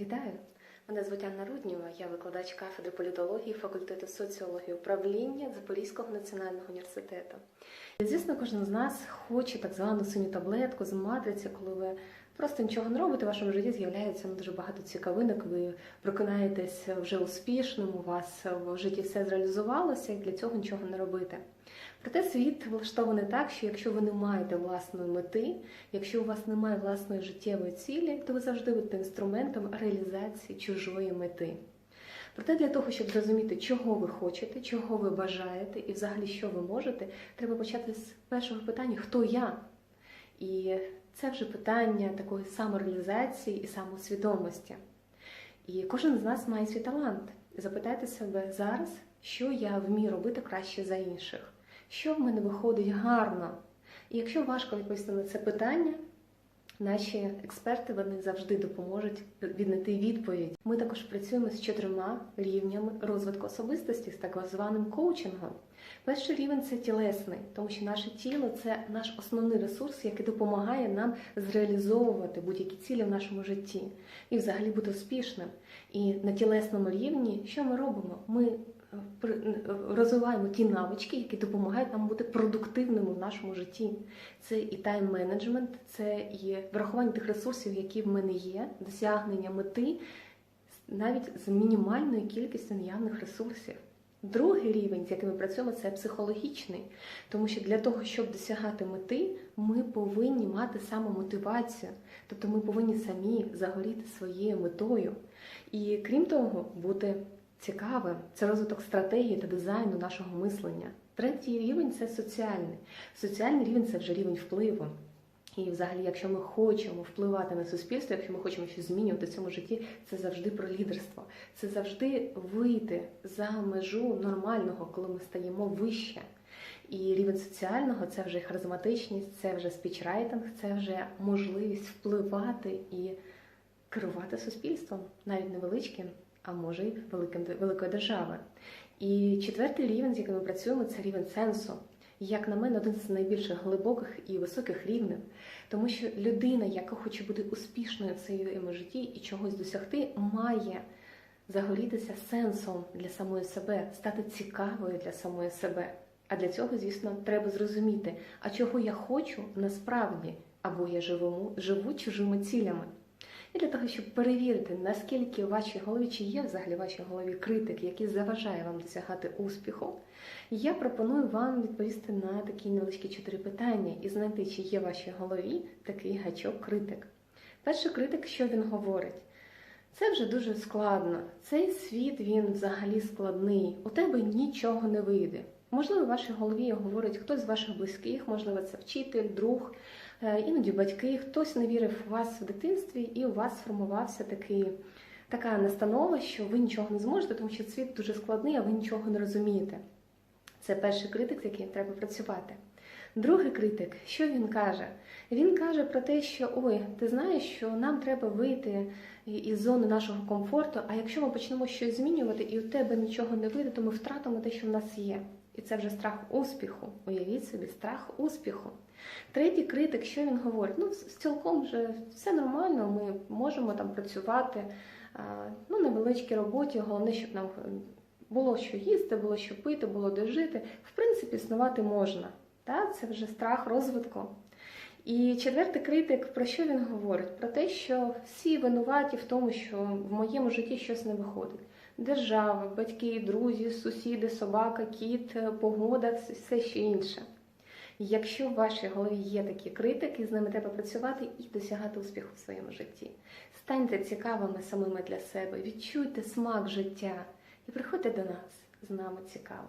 Вітаю! Мене звуть Анна Рудніва, я викладач кафедри політології факультету соціології управління Запорізького національного університету. Звісно, кожен з нас хоче так звану синю таблетку з матриці, коли ви просто нічого не робите, в вашому житті з'являється ну, дуже багато цікавинок, ви прокинаєтесь вже успішним, у вас в житті все зреалізувалося, і для цього нічого не робити. Проте світ влаштований так, що якщо ви не маєте власної мети, якщо у вас немає власної життєвої цілі, то ви завжди будете інструментом реалізації чужої мети. Проте для того, щоб зрозуміти, чого ви хочете, чого ви бажаєте і взагалі що ви можете, треба почати з першого питання Хто я? І це вже питання такої самореалізації і самосвідомості. І кожен з нас має свій талант. Запитайте себе зараз, що я вмію робити краще за інших, що в мене виходить гарно. І якщо важко відповісти на це питання, наші експерти вони завжди допоможуть віднайти відповідь. Ми також працюємо з чотирма рівнями розвитку особистості, з так званим коучингом. Перший рівень це тілесний, тому що наше тіло це наш основний ресурс, який допомагає нам зреалізовувати будь-які цілі в нашому житті і взагалі бути успішним. І на тілесному рівні що ми робимо? Ми розвиваємо ті навички, які допомагають нам бути продуктивними в нашому житті. Це і тайм-менеджмент, це і врахування тих ресурсів, які в мене є, досягнення мети навіть з мінімальною кількістю наявних ресурсів. Другий рівень, з яким ми працюємо, це психологічний, тому що для того, щоб досягати мети, ми повинні мати самомотивацію, тобто ми повинні самі загоріти своєю метою. І крім того, бути цікавим це розвиток стратегії та дизайну нашого мислення. Третій рівень це соціальний. Соціальний рівень це вже рівень впливу. І, взагалі, якщо ми хочемо впливати на суспільство, якщо ми хочемо щось змінювати в цьому житті, це завжди про лідерство. Це завжди вийти за межу нормального, коли ми стаємо вище. І рівень соціального це вже харизматичність, це вже спічрайтинг, це вже можливість впливати і керувати суспільством, навіть невеличким, а може й великим великої держави. І четвертий рівень, з яким ми працюємо, це рівень сенсу. Як на мене, один з найбільш глибоких і високих рівнів, тому що людина, яка хоче бути успішною в своєму житті і чогось досягти, має загорітися сенсом для самої себе, стати цікавою для самої себе. А для цього, звісно, треба зрозуміти, а чого я хочу насправді, або я живу, живу чужими цілями. І для того, щоб перевірити, наскільки у вашій голові чи є взагалі в вашій голові критик, який заважає вам досягати успіху, я пропоную вам відповісти на такі невеличкі чотири питання і знайти, чи є в вашій голові такий гачок критик. Перший критик, що він говорить? Це вже дуже складно. Цей світ він взагалі складний. У тебе нічого не вийде. Можливо, в вашій голові говорить хтось з ваших близьких, можливо, це вчитель, друг, е, іноді батьки, хтось не вірив в вас в дитинстві, і у вас сформувався такий, така настанова, що ви нічого не зможете, тому що світ дуже складний, а ви нічого не розумієте. Це перший критик, з яким треба працювати. Другий критик, що він каже? Він каже про те, що ой, ти знаєш, що нам треба вийти із зони нашого комфорту, а якщо ми почнемо щось змінювати і у тебе нічого не вийде, то ми втратимо те, що в нас є. І це вже страх успіху. Уявіть собі, страх успіху. Третій критик, що він говорить? Ну, цілком вже все нормально, ми можемо там працювати ну, на величкій роботі. Головне, щоб нам було що їсти, було що пити, було де жити. В принципі, існувати можна. Та? Це вже страх розвитку. І четвертий критик, про що він говорить? Про те, що всі винуваті в тому, що в моєму житті щось не виходить. Держава, батьки, друзі, сусіди, собака, кіт, погода, все ще інше. Якщо в вашій голові є такі критики, з ними треба працювати і досягати успіху в своєму житті. Станьте цікавими самими для себе, відчуйте смак життя і приходьте до нас з нами цікаво.